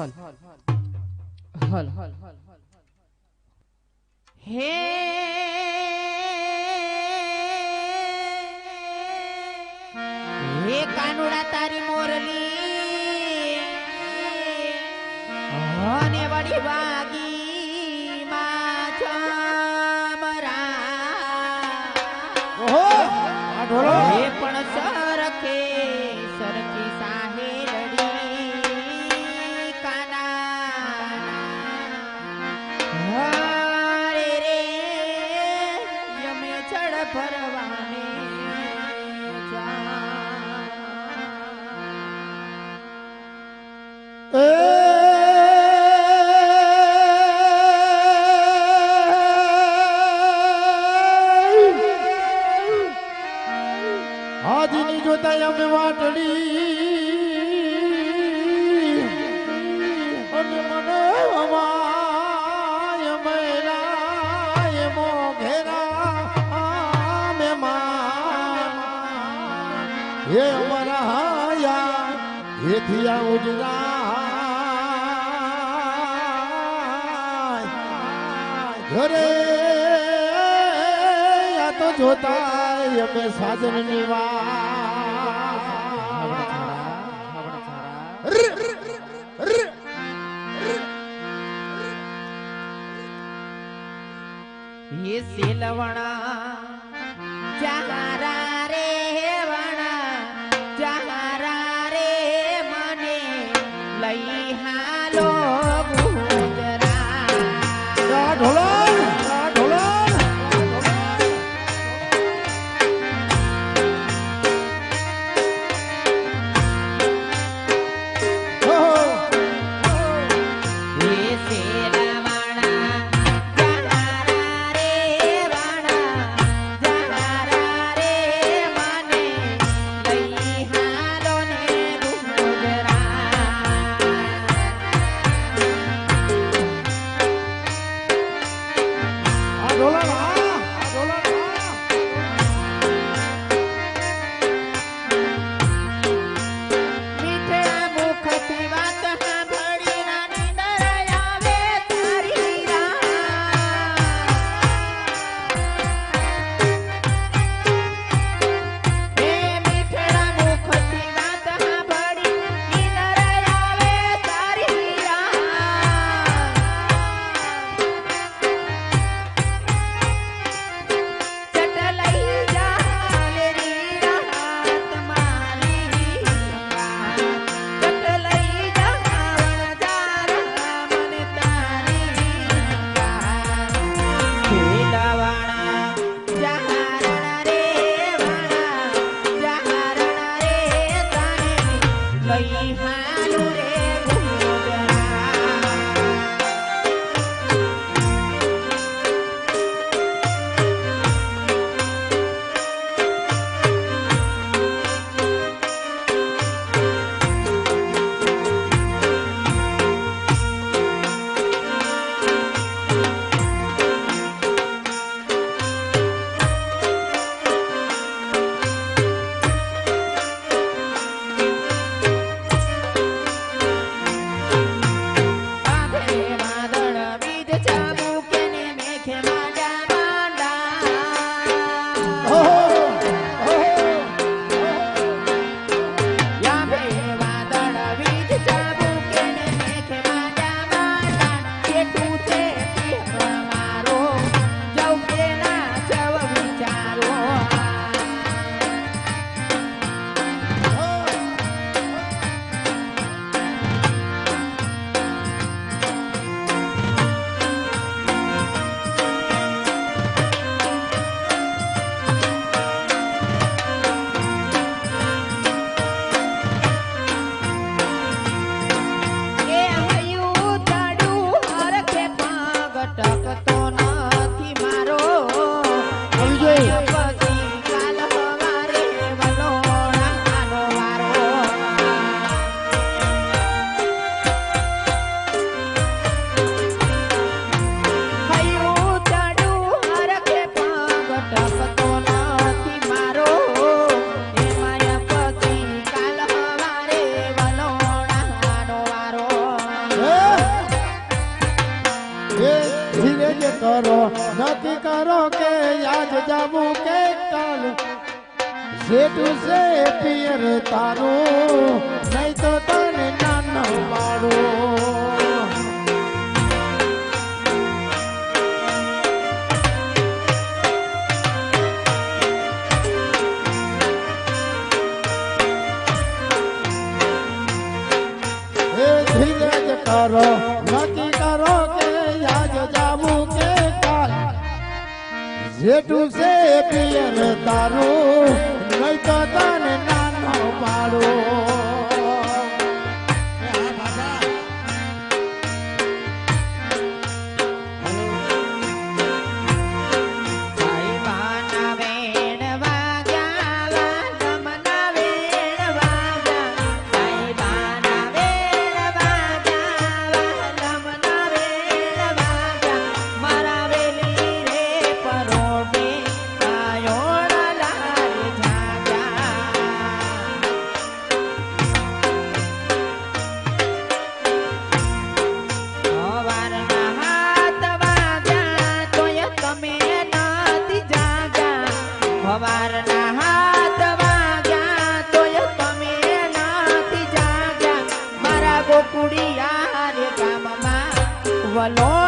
હલ. હલ. હલ હે હે કાનુડા તારી હાજીની જોતા અમે વાટડી અને મને અમાય મેલાય મોઘેરા આમે માં હે અમારા આવું અરે આ તો જોતા અમે સાજનની વાત એ સેલવણા fuck જેટું છે પિયર તારું નહીં તો તને નાનો પાડું એ ધીરજ કરો નક્કી કરો કે આજ જાવું કે કાલ જેટું છે પિયર તારું નહીં તો તને નાનો પાડું. સવારના હાથ વાગ્યા તોય તમે નથી જાગ્યા. મારા ગોકુડિયા રે ગામમાં વલો